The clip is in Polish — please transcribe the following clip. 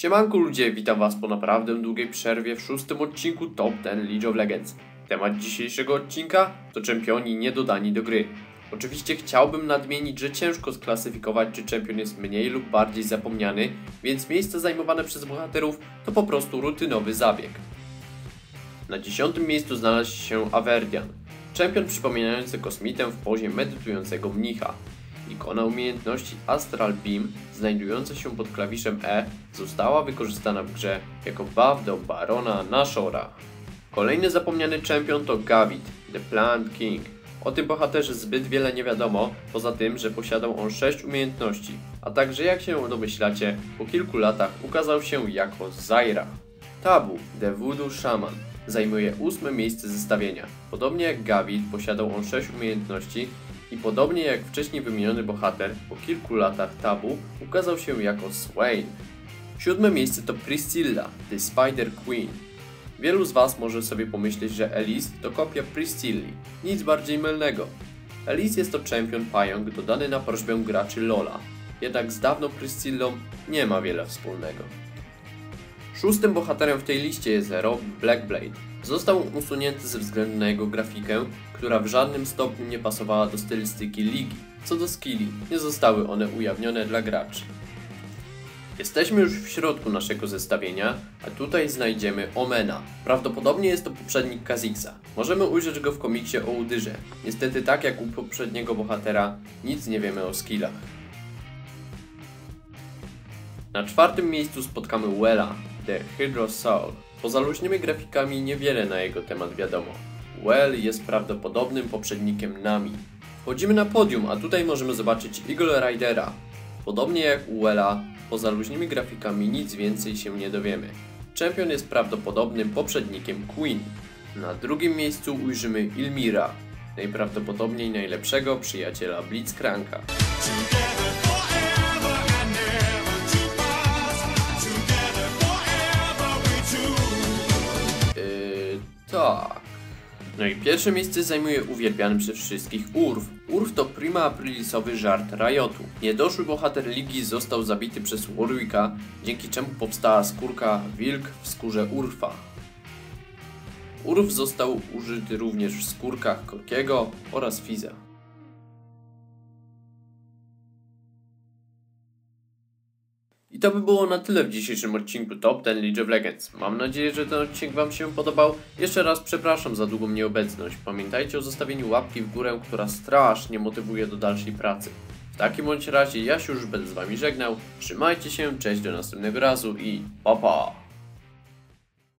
Siemanku ludzie, witam was po naprawdę długiej przerwie w szóstym odcinku Top 10 League of Legends. Temat dzisiejszego odcinka to czempioni niedodani do gry. Oczywiście chciałbym nadmienić, że ciężko sklasyfikować, czy czempion jest mniej lub bardziej zapomniany, więc miejsce zajmowane przez bohaterów to po prostu rutynowy zabieg. Na dziesiątym miejscu znalazł się Averdian, czempion przypominający kosmitę w pozie medytującego mnicha. Ikona umiejętności Astral Beam, znajdująca się pod klawiszem E, została wykorzystana w grze jako buff do Barona Nashora. Kolejny zapomniany czempion to Gavit, The Plant King. O tym bohaterze zbyt wiele nie wiadomo, poza tym, że posiadał on 6 umiejętności, a także jak się domyślacie, po kilku latach ukazał się jako Zaira. Tabu, The Voodoo Shaman, zajmuje ósme miejsce zestawienia. Podobnie jak Gavit posiadał on 6 umiejętności i podobnie jak wcześniej wymieniony bohater, po kilku latach tabu ukazał się jako Swain. Siódme miejsce to Priscilla, The Spider Queen. Wielu z Was może sobie pomyśleć, że Elise to kopia Priscilli. Nic bardziej mylnego. Elise jest to czempion pająk dodany na prośbę graczy Lola. Jednak z dawną Priscillą nie ma wiele wspólnego. Szóstym bohaterem w tej liście jest Rob Blackblade. Został usunięty ze względu na jego grafikę, która w żadnym stopniu nie pasowała do stylistyki ligi. Co do skilli, nie zostały one ujawnione dla graczy. Jesteśmy już w środku naszego zestawienia, a tutaj znajdziemy Omena. Prawdopodobnie jest to poprzednik Kazixa. Możemy ujrzeć go w komiksie o Udyrze. Niestety tak jak u poprzedniego bohatera, nic nie wiemy o skillach. Na czwartym miejscu spotkamy Wella, The Hydro Soul. Poza luźnymi grafikami niewiele na jego temat wiadomo. Well jest prawdopodobnym poprzednikiem Nami. Wchodzimy na podium, a tutaj możemy zobaczyć Eagle Ridera. Podobnie jak u Wella, poza luźnymi grafikami nic więcej się nie dowiemy. Czempion jest prawdopodobnym poprzednikiem Queen. Na drugim miejscu ujrzymy Ilmira, najprawdopodobniej najlepszego przyjaciela Blitzcranka. Tak. No i pierwsze miejsce zajmuje uwielbiany przez wszystkich Urf. Urf to prima aprilisowy żart Riotu. Niedoszły bohater ligi został zabity przez Warwicka, dzięki czemu powstała skórka wilk w skórze Urfa. Urf został użyty również w skórkach Korkiego oraz Fiza. I to by było na tyle w dzisiejszym odcinku Top 10 League of Legends. Mam nadzieję, że ten odcinek Wam się podobał. Jeszcze raz przepraszam za długą nieobecność. Pamiętajcie o zostawieniu łapki w górę, która strasznie motywuje do dalszej pracy. W takim bądź razie ja się już będę z Wami żegnał. Trzymajcie się, cześć do następnego razu i pa pa!